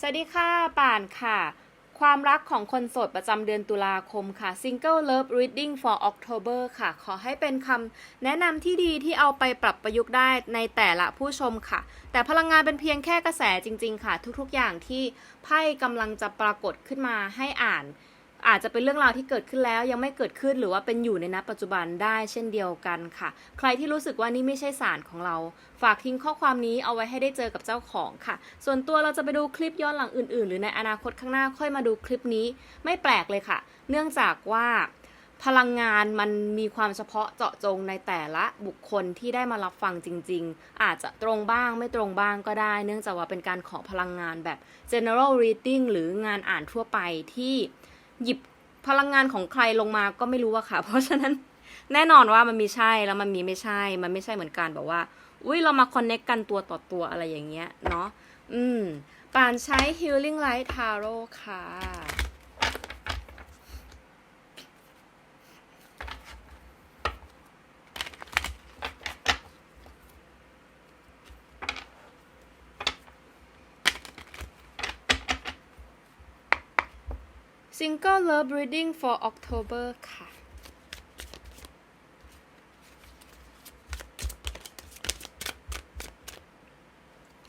สวัสดีค่ะป่านค่ะ ความรักของคนโสดประจำเดือนตุลาคมค่ะ Single Love Reading for October ค่ะ ขอให้เป็นคำแนะนำที่ดีที่เอาไปปรับประยุกต์ได้ในแต่ละผู้ชมค่ะ แต่พลังงานเป็นเพียงแค่กระแสจริง ๆ ค่ะ ทุกๆ อย่างที่ไพ่กำลังจะปรากฏขึ้นมาให้อ่าน อาจจะเป็นเรื่องราวที่เกิดขึ้นแล้วยังไม่เกิดขึ้นหรือว่าเป็นอยู่ในณปัจจุบันได้เช่นเดียวกันค่ะ ใครที่รู้สึกว่านี่ไม่ใช่สารของเรา ฝากทิ้งข้อความนี้เอาไว้ให้ได้เจอกับเจ้าของค่ะ ส่วนตัวเราจะไปดูคลิปย้อนหลังอื่นๆ หรือในอนาคตข้างหน้าค่อยมาดูคลิปนี้ ไม่แปลกเลยค่ะ เนื่องจากว่าพลังงานมันมีความเฉพาะเจาะจงในแต่ละบุคคลที่ได้มารับฟังจริง ๆ อาจจะตรงบ้างไม่ตรงบ้างก็ได้ เนื่องจากว่าเป็นการขอพลังงานแบบ general reading หรืองานอ่านทั่วไปที่ หยิบพลังงานของใครลงมาก็ไม่รู้อะค่ะ เพราะฉะนั้นแน่นอนว่ามันมีใช่แล้วมันมีไม่ใช่ มันไม่ใช่เหมือนกันแบบว่า อุ้ยเรามาคอนเน็กกันตัวต่อตัวอะไรอย่างเงี้ยเนาะ อืมปานใช้ Healing Light Tarot ค่ะ Single Love Reading for October ค่ะ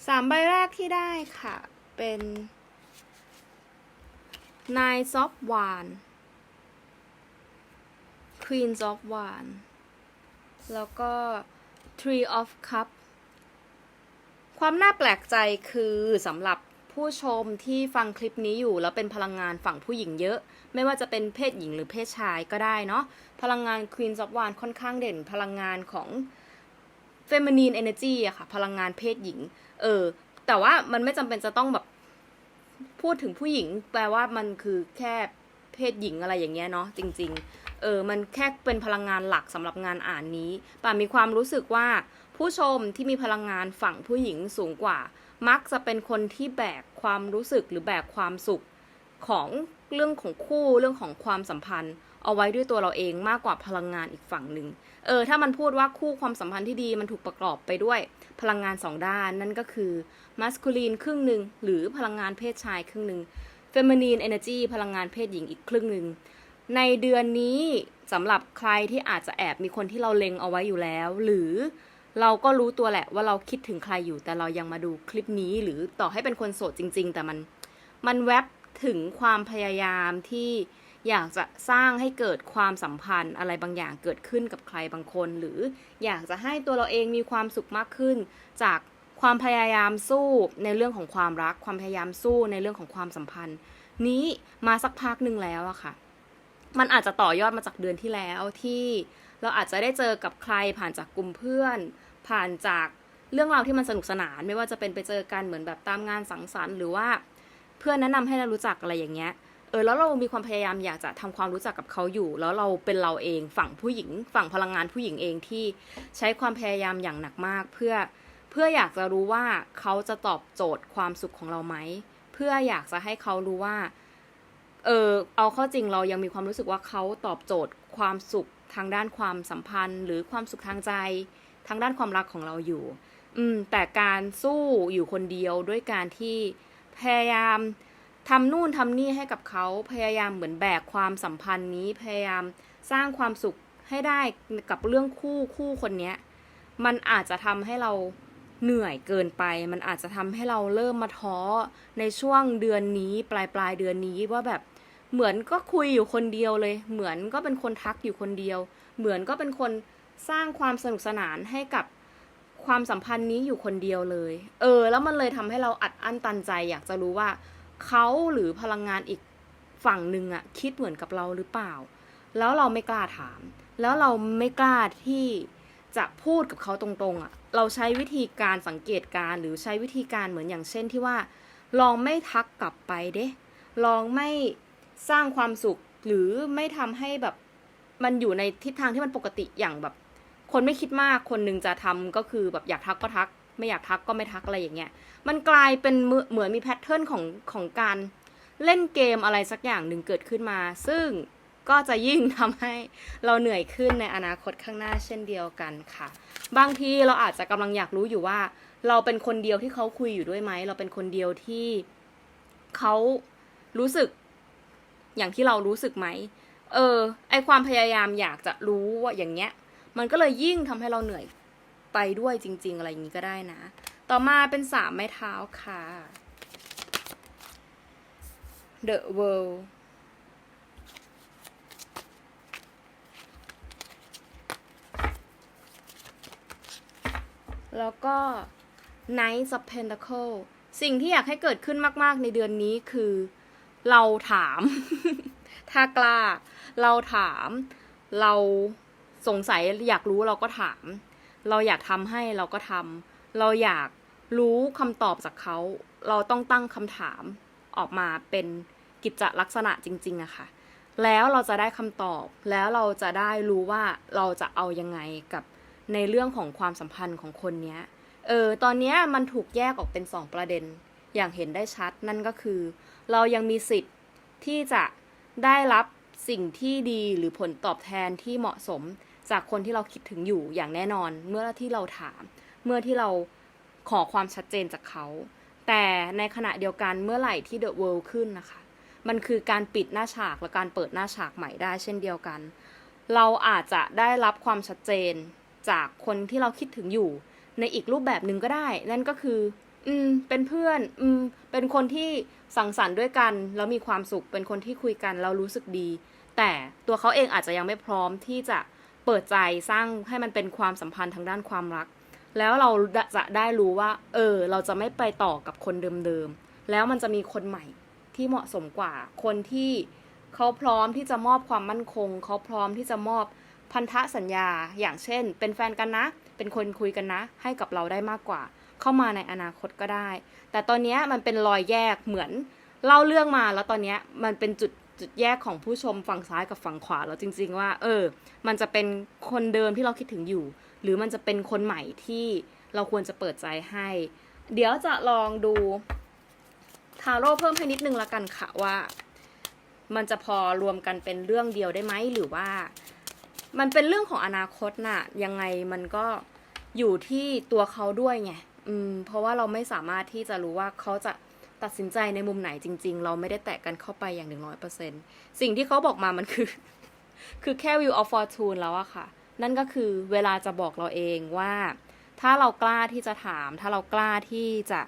สามใบแรกที่ได้ค่ะ เป็น Nine of Wands Queen of Wands แล้วก็ Three of Cups ความน่าแปลกใจคือสำหรับ ผู้ชมที่ฟังคลิปนี้อยู่แล้วเป็นพลังงานฝั่งผู้หญิงเยอะ ไม่ว่าจะเป็นเพศหญิงหรือเพศชายก็ได้เนาะพลังงาน Queen of w a n d ค่อนข้างเด่น พลังงานของ feminine energy อะค่ะ พลังงานเพศหญิง เออ แต่ว่ามันไม่จำเป็นจะต้องแบบพูดถึงผู้หญิง แปลว่ามันคือแค่เพศหญิงอะไรอย่างเงี้ยเนาะจริง ๆ เออ มันแค่เป็นพลังงานหลักสำหรับงานอ่านนี้ป่ามีความรู้สึกว่าผู้ชมที่มีพลังงานฝั่งผู้หญิงสูงกว่า มักจะเป็นคนที่แบกความรู้สึกหรือแบกความสุขของเรื่องของคู่เรื่องของความสัมพันธ์ เอาไว้ด้วยตัวเราเองมากกว่าพลังงานอีกฝั่งหนึ่งเออถ้ามันพูดว่าคู่ความสัมพันธ์ที่ดีมันถูกประกอบไปด้วยพลังงานสองด้านนั่นก็คือมัสคูลีนครึ่งหนึ่งหรือพลังงานเพศชายครึ่งหนึ่งเฟมินีนเอเนจีพลังงานเพศหญิงอีกครึ่งหนึ่งในเดือนนี้สำหรับใครที่อาจจะแอบมีคนที่เราเล็งเอาไว้อยู่แล้ว หรือ เราก็รู้ตัวแหละว่าเราคิดถึงใครอยู่ แต่เรายังมาดูคลิปนี้หรือต่อให้เป็นคนโสดจริง ๆ แต่มันมันแวบถึงความพยายามที่อยากจะสร้างให้เกิดความสัมพันธ์อะไรบางอย่างเกิดขึ้นกับใครบางคน หรืออยากจะให้ตัวเราเองมีความสุขมากขึ้น จากความพยายามสู้ในเรื่องของความรัก ความพยายามสู้ในเรื่องของความสัมพันธ์ นี้มาสักพักหนึ่งแล้วอะค่ะ มันอาจจะต่อยอดมาจากเดือนที่แล้วที่ เราอาจจะได้เจอกับใครผ่านจากกลุ่มเพื่อน ผ่านจากเรื่องราวที่มันสนุกสนาน ไม่ว่าจะเป็นไปเจอกันเหมือนแบบตามงานสังสรรค์หรือว่าเพื่อนแนะนำให้เรารู้จักอะไรอย่างเงี้ยเออแล้วเรามีความพยายามอยากจะทำความรู้จักกับเขาอยู่ แล้วเราเป็นเราเองฝั่งผู้หญิง ฝั่งพลังงานผู้หญิงเองที่ใช้ความพยายามอย่างหนักมาก เพื่อเพื่ออยากจะรู้ว่าเขาจะตอบโจทย์ความสุขของเราไหมเพื่ออยากจะให้เขารู้ว่า เออเอาข้าจริงเรายังมีความรู้สึกว่าเขาตอบโจทย์ความสุขทางด้านความสัมพันธ์ หรือความสุขทางใจ ทางด้านความรักของเราอยู่ อืม แต่การสู้อยู่คนเดียวด้วยการที่พยายามทำนู่นทำนี่ให้กับเขาพยายามเหมือนแบกความสัมพันธ์นี้พยายามสร้างความสุขให้ได้กับเรื่องคู่คู่คนเนี้ย มันอาจจะทำให้เราเหนื่อยเกินไป มันอาจจะทำให้เราเริ่มมาท้อในช่วงเดือนนี้ ปลายปลายเดือนนี้ว่าแบบ เหมือนก็คุยอยู่คนเดียวเลย เหมือนก็เป็นคนทักอยู่คนเดียว เหมือนก็เป็นคนสร้างความสนุกสนานให้กับความสัมพันธ์นี้อยู่คนเดียวเลย เออ แล้วมันเลยทำให้เราอัดอั้นตันใจ อยากจะรู้ว่าเขาหรือพลังงานอีกฝั่งหนึ่งอะคิดเหมือนกับเราหรือเปล่า แล้วเราไม่กล้าถาม แล้วเราไม่กล้าที่จะพูดกับเขาตรงๆอะเราใช้วิธีการสังเกตการหรือใช้วิธีการเหมือนอย่างเช่นที่ว่า ลองไม่ทักกลับไปเด้ ลองไม่ สร้างความสุขหรือไม่ทำให้แบบมันอยู่ในทิศทางที่มันปกติอย่างแบบ คนไม่คิดมากคนหนึ่งจะทำก็คือแบบอยากทักก็ทัก ไม่อยากทักก็ไม่ทักอะไรอย่างเงี้ยมันกลายเป็นเหมือนมีแพทเทิร์นของของการเล่นเกมอะไรสักอย่างหนึ่งเกิดขึ้นมา ซึ่งก็จะยิ่งทำให้เราเหนื่อยขึ้นในอนาคตข้างหน้าเช่นเดียวกันค่ะ บางทีเราอาจจะกำลังอยากรู้อยู่ว่า เราเป็นคนเดียวที่เขาคุยอยู่ด้วยไหมเราเป็นคนเดียวที่เขารู้สึก อย่างที่เรารู้สึกไหม เออ ไอความพยายามอยากจะรู้ว่าอย่างเงี้ย มันก็เลยยิ่งทำให้เราเหนื่อยไปด้วยจริง ๆ อะไรอย่างนี้ก็ได้นะ ต่อมาเป็นสามไม้เท้าค่ะ The World แล้วก็ Knights of Pentacle สิ่งที่อยากให้เกิดขึ้นมาก ๆ ในเดือนนี้คือ เราถาม ถ้ากล้า เราถาม เราสงสัยอยากรู้เราก็ถาม เราอยากทำให้เราก็ทำเราอยากรู้คำตอบจากเขา เราต้องตั้งคำถามออกมาเป็นกิจลักษณะจริงๆอะค่ะ แล้วเราจะได้คำตอบ แล้วเราจะได้รู้ว่าเราจะเอายังไงกับในเรื่องของความสัมพันธ์ของคนเนี้ย เออ ตอนเนี้ยมันถูกแยกออกเป็นสองประเด็น อย่างเห็นได้ชัดนั่นก็คือ เรายังมีสิทธิ์ที่จะได้รับสิ่งที่ดีหรือผลตอบแทนที่เหมาะสมจากคนที่เราคิดถึงอยู่อย่างแน่นอน เมื่อที่เราถาม เมื่อที่เราขอความชัดเจนจากเขา แต่ในขณะเดียวกันเมื่อไหร่ที่ The World ขึ้นนะคะ มันคือการปิดหน้าฉากและการเปิดหน้าฉากใหม่ได้เช่นเดียวกัน เราอาจจะได้รับความชัดเจนจากคนที่เราคิดถึงอยู่ ในอีกรูปแบบหนึ่งก็ได้ นั่นก็คือ อืม เป็นเพื่อน อืม เป็นคนที่ สังสรรค์ด้วยกันแล้วมีความสุขเป็นคนที่คุยกันแล้วรู้สึกดี แต่ตัวเขาเองอาจจะยังไม่พร้อมที่จะเปิดใจสร้างให้มันเป็นความสัมพันธ์ทางด้านความรัก แล้วเราจะได้รู้ว่า เออ เราจะไม่ไปต่อกับคนเดิมๆแล้วมันจะมีคนใหม่ที่เหมาะสมกว่า คนที่เขาพร้อมที่จะมอบความมั่นคง เขาพร้อมที่จะมอบพันธสัญญา อย่างเช่น เป็นแฟนกันนะ เป็นคนคุยกันนะ ให้กับเราได้มากกว่า เข้ามาในอนาคตก็ได้ แต่ตอนนี้มันเป็นรอยแยกเหมือนเล่าเรื่องมาแล้วตอนนี้มันเป็นจุดจุดแยกของผู้ชมฝั่งซ้ายกับฝั่งขวาแล้วจริง ๆ ว่า เออ มันจะเป็นคนเดิมที่เราคิดถึงอยู่ หรือมันจะเป็นคนใหม่ที่เราควรจะเปิดใจให้ เดี๋ยวจะลองดูทาโร่เพิ่มให้นิดนึงละกันค่ะว่า มันจะพอรวมกันเป็นเรื่องเดียวได้ไหมหรือว่า มันเป็นเรื่องของอนาคตน่ะยังไงมันก็อยู่ที่ตัวเขาด้วยไง อืมเพราะว่าเราไม่สามารถที่จะรู้ว่าเขาจะตัดสินใจในมุมไหนจริง ๆ เราไม่ได้แตะกันเข้าไปอย่างหนึ่งร้อยเปอร์เซ็นสิ่งที่เขาบอกมามันคือ คือแค่ view of fortune แล้วอะค่ะ นั่นก็คือเวลาจะบอกเราเองว่า ถ้าเรากล้าที่จะถาม ถ้าเรากล้าที่จะ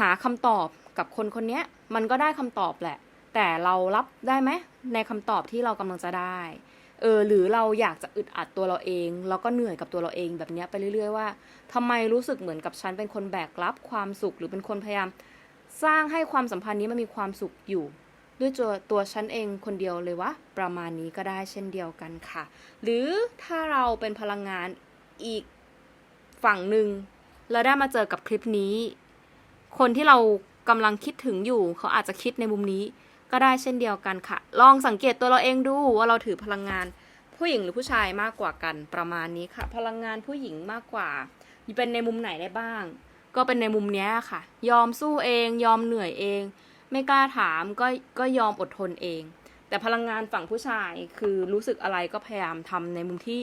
หาคำตอบกับคนคนนี้มันก็ได้คำตอบแหละ แต่เรารับได้ไหมในคำตอบที่เรากำลังจะได้ เออหรือเราอยากจะอึดอัดตัวเราเอง แล้วก็เหนื่อยกับตัวเราเองแบบนี้ไปเรื่อยๆว่าทำไมรู้สึกเหมือนกับฉันเป็นคนแบกรับความสุขหรือเป็นคนพยายาม สร้างให้ความสัมพันธ์นี้มันมีความสุขอยู่ ด้วยตัวตัวฉันเองคนเดียวเลยวะประมาณนี้ก็ได้เช่นเดียวกันค่ะ หรือถ้าเราเป็นพลังงานอีกฝั่งหนึ่งแล้วได้มาเจอกับคลิปนี้ คนที่เรากำลังคิดถึงอยู่ เขาอาจจะคิดในมุมนี้ ก็ได้เช่นเดียวกันค่ะ ลองสังเกตตัวเราเองดูว่าเราถือพลังงานผู้หญิงหรือผู้ชายมากกว่ากันประมาณนี้ค่ะ พลังงานผู้หญิงมากกว่า เป็นในมุมไหนได้บ้าง ก็เป็นในมุมนี้ค่ะ ยอมสู้เองยอมเหนื่อยเอง ไม่กล้าถามก็ก็ยอมอดทนเอง แต่พลังงานฝั่งผู้ชายคือรู้สึกอะไรก็พยายามทำในมุมที่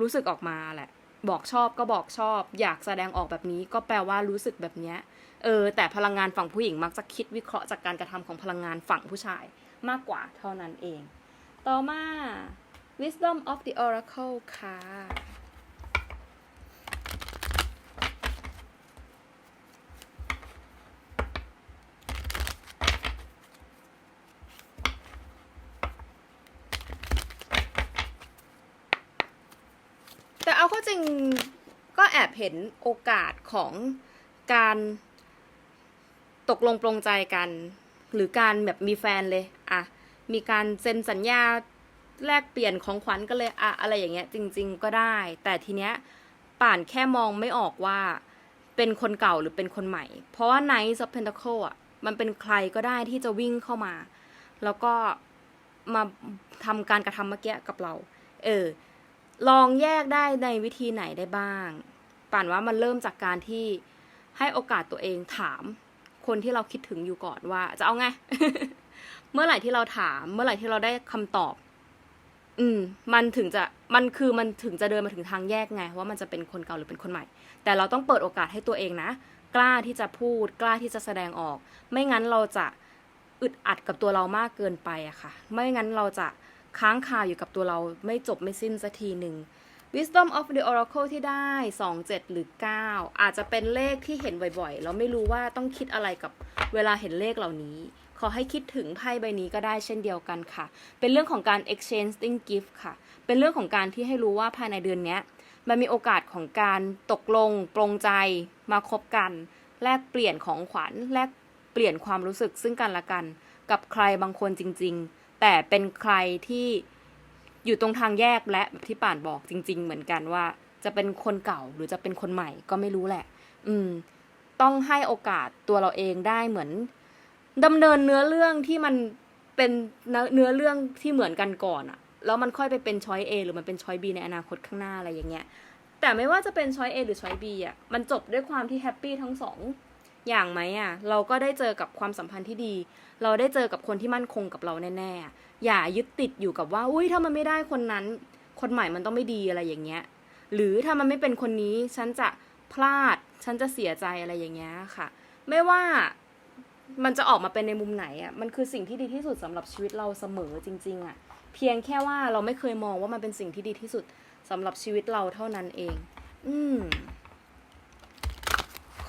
รู้สึกออกมาแหละ บอกชอบก็บอกชอบ อยากแสดงออกแบบนี้ก็แปลว่ารู้สึกแบบเนี้ยเออแต่พลังงานฝั่งผู้หญิงมักจะคิดวิเคราะห์จากการกระทำของพลังงานฝั่งผู้ชายมากกว่าเท่านั้นเอง ต่อมา wisdom of the oracle ค่ะ แต่เอาเข้าจริงก็แอบเห็นโอกาสของการตกลงปรงใจกัน หรือการแบบมีแฟนเลยอะมีการเซ็นสัญญาแลกเปลี่ยนของขวัญกันเลยอะอะไรอย่างเงี้ยจริง ๆ ก็ได้ แต่ทีเนี้ยป่านแค่มองไม่ออกว่าเป็นคนเก่าหรือเป็นคนใหม่ เพราะว่า Knight of Pentacle อะมันเป็นใครก็ได้ที่จะวิ่งเข้ามา แล้วก็มาทำการกระทำเมื่อกี้กับเรา เออ ลองแยกได้ในวิธีไหนได้บ้าง ป่านว่ามันเริ่มจากการที่ให้โอกาสตัวเองถามคนที่เราคิดถึงอยู่ก่อนว่าจะเอาไง เมื่อไหร่ที่เราถาม เมื่อไหร่ที่เราได้คำตอบ อืม มันถึงจะมันคือมันถึงจะเดินมาถึงทางแยกไงว่ามันจะเป็นคนเก่าหรือเป็นคนใหม่ แต่เราต้องเปิดโอกาสให้ตัวเองนะกล้าที่จะพูด กล้าที่จะแสดงออก ไม่งั้นเราจะอึดอัดกับตัวเรามากเกินไปอะค่ะ ไม่งั้นเราจะค้างคาอยู่กับตัวเราไม่จบไม่สิ้นสักทีหนึ่ง Wisdom of the Oracle ที่ได้ 2 7 หรือ 9 อาจจะเป็นเลขที่เห็นบ่อยๆ เราไม่รู้ว่าต้องคิดอะไรกับเวลาเห็นเลขเหล่านี้ ขอให้คิดถึงไพ่ใบนี้ก็ได้เช่นเดียวกันค่ะ เป็นเรื่องของการ exchanging gift ค่ะ เป็นเรื่องของการที่ให้รู้ว่าภายในเดือนนี้มันมีโอกาสของการตกลง ปรงใจมาคบกัน แลกเปลี่ยนของขวัญ แลกเปลี่ยนความรู้สึกซึ่งกันและกัน กับใครบางคนจริง ๆ แต่เป็นใครที่ อยู่ตรงทางแยกและแบบที่ป่านบอกจริง ๆ เหมือนกันว่า จะเป็นคนเก่าหรือจะเป็นคนใหม่ก็ไม่รู้แหละ อืม ต้องให้โอกาสตัวเราเองได้เหมือนดำเนินเนื้อเรื่องที่มันเป็นเนื้อเรื่องที่เหมือนกันก่อนอะแล้วมันค่อยไปเป็นช้อย A หรือมันเป็นช้อย B ในอนาคตข้างหน้าอะไรอย่างเงี้ยแต่ไม่ว่าจะเป็นช้อย A หรือช้อย B อะมันจบด้วยความที่แฮปปี้ทั้งสอง อย่างไหมอะเราก็ได้เจอกับความสัมพันธ์ที่ดี เราได้เจอกับคนที่มั่นคงกับเราแน่ๆ อย่ายึดติดอยู่กับว่าอุ้ยถ้ามันไม่ได้คนนั้น คนใหม่มันต้องไม่ดีอะไรอย่างเงี้ย หรือถ้ามันไม่เป็นคนนี้ฉันจะพลาด ฉันจะเสียใจอะไรอย่างเงี้ยค่ะ ไม่ว่ามันจะออกมาเป็นในมุมไหนอะมันคือสิ่งที่ดีที่สุดสำหรับชีวิตเราเสมอจริง ๆ อะ เพียงแค่ว่าเราไม่เคยมองว่ามันเป็นสิ่งที่ดีที่สุดสำหรับชีวิตเราเท่านั้นเอง อืม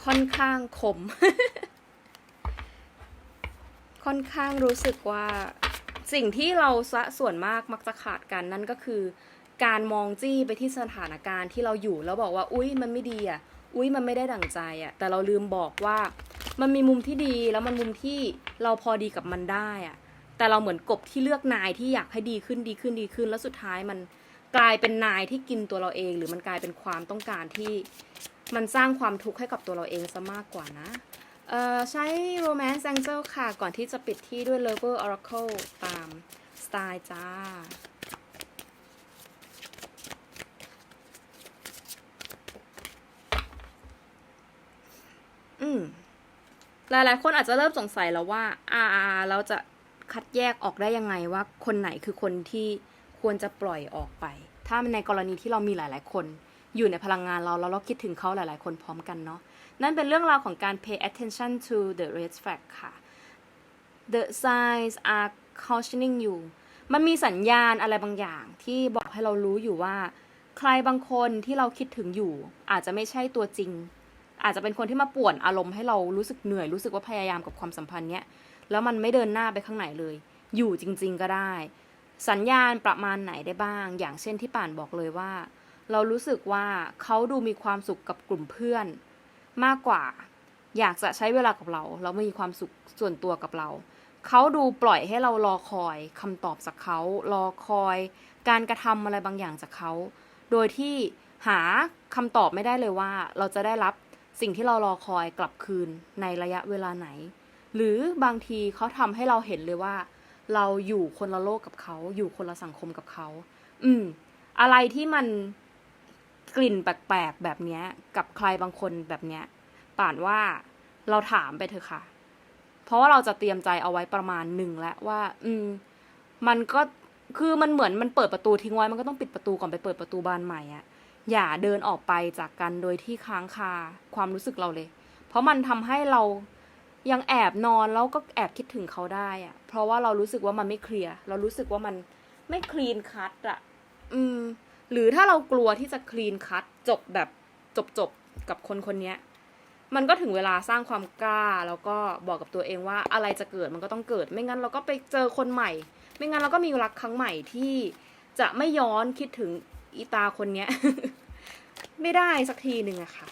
ค่อนข้างขม ค่อนข้างรู้สึกว่าสิ่งที่เราสะส่วนมากมักจะขาดกันนั่นก็คือ การมองจี้ไปที่สถานการณ์ที่เราอยู่แล้วบอกว่า อุ๊ยมันไม่ดีอะ อุ๊ยมันไม่ได้ดั่งใจอะ แต่เราลืมบอกว่า มันมีมุมที่ดีแล้วมันมุมที่เราพอดีกับมันได้อะ แต่เราเหมือนกบที่เลือกนายที่อยากให้ดีขึ้นดีขึ้นดีขึ้น แล้วสุดท้ายมันกลายเป็นนายที่กินตัวเราเอง หรือมันกลายเป็นความต้องการที่ มันสร้างความทุกข์ให้กับตัวเราเองซะมากกว่านะเอ่อใช้ Romance Angel ค่ะ ก่อนที่จะปิดที่ด้วย Lover Oracle ตามสไตล์จ้า อืม หลายๆ คนอาจจะเริ่มสงสัยแล้วว่า อ่า เราจะคัดแยกออกได้ยังไงว่าคนไหนคือคนที่ควรจะปล่อยออกไป ถ้าในกรณีที่เรามีหลาย ๆ คน อยู่ในพลังงานเราแล้วเราคิดถึงเขาหลาย ๆ คนพร้อมกันเนาะนั่นเป็นเรื่องราวของการ pay attention to the red flag ค่ะ the signs are cautioning you มันมีสัญญาณอะไรบางอย่างที่บอกให้เรารู้อยู่ว่า ใครบางคนที่เราคิดถึงอยู่ อาจจะไม่ใช่ตัวจริง อาจจะเป็นคนที่มาป่วนอารมณ์ให้เรารู้สึกเหนื่อยรู้สึกว่าพยายามกับความสัมพันธ์เนี้ยแล้วมันไม่เดินหน้าไปข้างไหนเลย อยู่จริง ๆ ก็ได้ สัญญาณประมาณไหนได้บ้าง อย่างเช่นที่ป่านบอกเลยว่า เรารู้สึกว่าเขาดูมีความสุขกับกลุ่มเพื่อน มากกว่า อยากจะใช้เวลากับเราแล้วมีความสุขส่วนตัวกับเรา เขาดูปล่อยให้เรารอคอยคำตอบจากเขารอคอย การกระทำอะไรบางอย่างจากเขา โดยที่หาคำตอบไม่ได้เลยว่า เราจะได้รับสิ่งที่เรารอคอยกลับคืนในระยะเวลาไหน หรือบางทีเขาทำให้เราเห็นเลยว่า เราอยู่คนละโลกกับเขา อยู่คนละสังคมกับเขา อืม อะไรที่มัน กลิ่นแปลกๆแบบเนี้ยกับใครบางคนแบบเนี้ยป่านว่าเราถามไปเถอะค่ะ เพราะว่าเราจะเตรียมใจเอาไว้ประมาณหนึ่งแล้วว่า อืม มันก็คือมันเหมือนมันเปิดประตูทิ้งไว้มันก็ต้องปิดประตูก่อนไปเปิดประตูบานใหม่อะอย่าเดินออกไปจากกันโดยที่ค้างคาความรู้สึกเราเลย เพราะมันทำให้เรายังแอบนอนแล้วก็แอบคิดถึงเขาได้อะเพราะว่าเรารู้สึกว่ามันไม่เคลียร์เรารู้สึกว่ามันไม่คลีนคัตอะอืม หรือถ้าเรากลัวที่จะคลีนคัตจบแบบจบๆกับคนคนนี้มันก็ถึงเวลาสร้างความกล้าแล้วก็บอกกับตัวเองว่าอะไรจะเกิดมันก็ต้องเกิด ไม่งั้นเราก็ไปเจอคนใหม่ ไม่งั้นเราก็มีรักครั้งใหม่ที่จะไม่ย้อนคิดถึงอีตาคนเนี้ย ไม่ได้สักทีหนึ่งอะค่ะ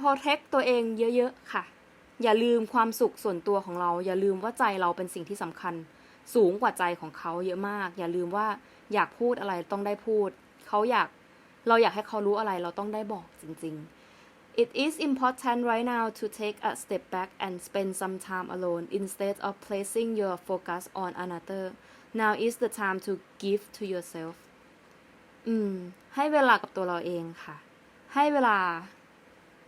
protect ตัวเองเยอะ ๆ ค่ะ อย่าลืมความสุขส่วนตัวของเรา อย่าลืมว่าใจเราเป็นสิ่งที่สำคัญ สูงกว่าใจของเขาเยอะมาก อย่าลืมว่าอยากพูดอะไรต้องได้พูด เขาอยากเราอยากให้เขารู้อะไรเราต้องได้บอกจริง ๆ It is important right now to take a step back and spend some time alone instead of placing your focus on another. Now is the time to give to yourself. อืม ให้เวลากับตัวเราเองค่ะ ให้เวลา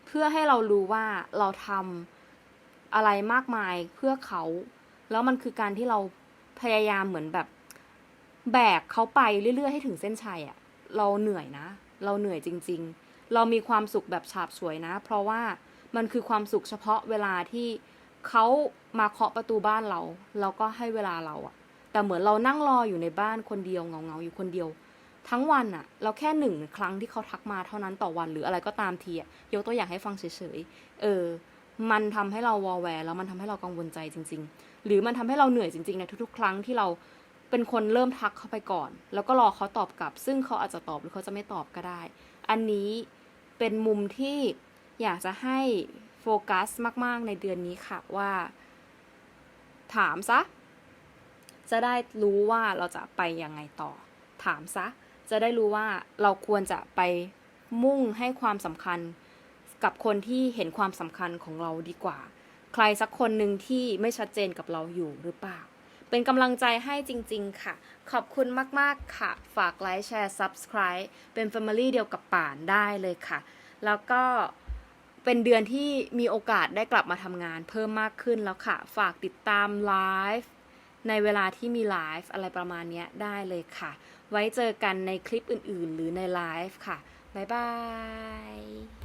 เพื่อให้เรารู้ว่าเราทำ อะไรมากมายเพื่อเขา แล้วมันคือการที่เราพยายามเหมือนแบบ แบกเขาไปเรื่อยๆให้ถึงเส้นชัยอะเราเหนื่อยนะ เราเหนื่อยจริง ๆ เรามีความสุขแบบฉาบฉวยนะ เพราะว่ามันคือความสุขเฉพาะเวลาที่เขามาเคาะประตูบ้านเรา แล้วก็ให้เวลาเราอะแต่เหมือนเรานั่งรออยู่ในบ้านคนเดียวเงาๆอยู่คนเดียว ทั้งวันอะเราแค่หนึ่งครั้งที่เขาทักมาเท่านั้นต่อวันหรืออะไรก็ตามทีอะยกตัวอย่างให้ฟังเฉยๆเออ มันทำให้เราวอลแวร์แล้วมันทำให้เรากังวลใจจริง ๆ หรือมันทำให้เราเหนื่อยจริงๆในทุกๆ ครั้งที่เราเป็นคนเริ่มทักเข้าไปก่อน แล้วก็รอเขาตอบกลับ ซึ่งเขาอาจจะตอบหรือเขาจะไม่ตอบก็ได้ อันนี้เป็นมุมที่อยากจะให้โฟกัสมาก ๆ ในเดือนนี้ค่ะว่า ถามซะ จะได้รู้ว่าเราจะไปยังไงต่อ ถามซะ จะได้รู้ว่าเราควรจะไปมุ่งให้ความสำคัญ กับคนที่เห็นความสำคัญของเราดีกว่า ใครสักคนหนึ่งที่ไม่ชัดเจนกับเราอยู่หรือเปล่า เป็นกำลังใจให้จริง ๆ ค่ะ ขอบคุณมาก ๆ ค่ะ ฝากไลค์แชร์ Subscribe เป็น Family เดียวกับป่านได้เลยค่ะ แล้วก็เป็นเดือนที่มีโอกาสได้กลับมาทำงานเพิ่มมากขึ้นแล้วค่ะ ฝากติดตามไลฟ์ในเวลาที่มีไลฟ์อะไรประมาณนี้ได้เลยค่ะ ไว้เจอกันในคลิปอื่น ๆ หรือในไลฟ์ค่ะ บ๊ายบาย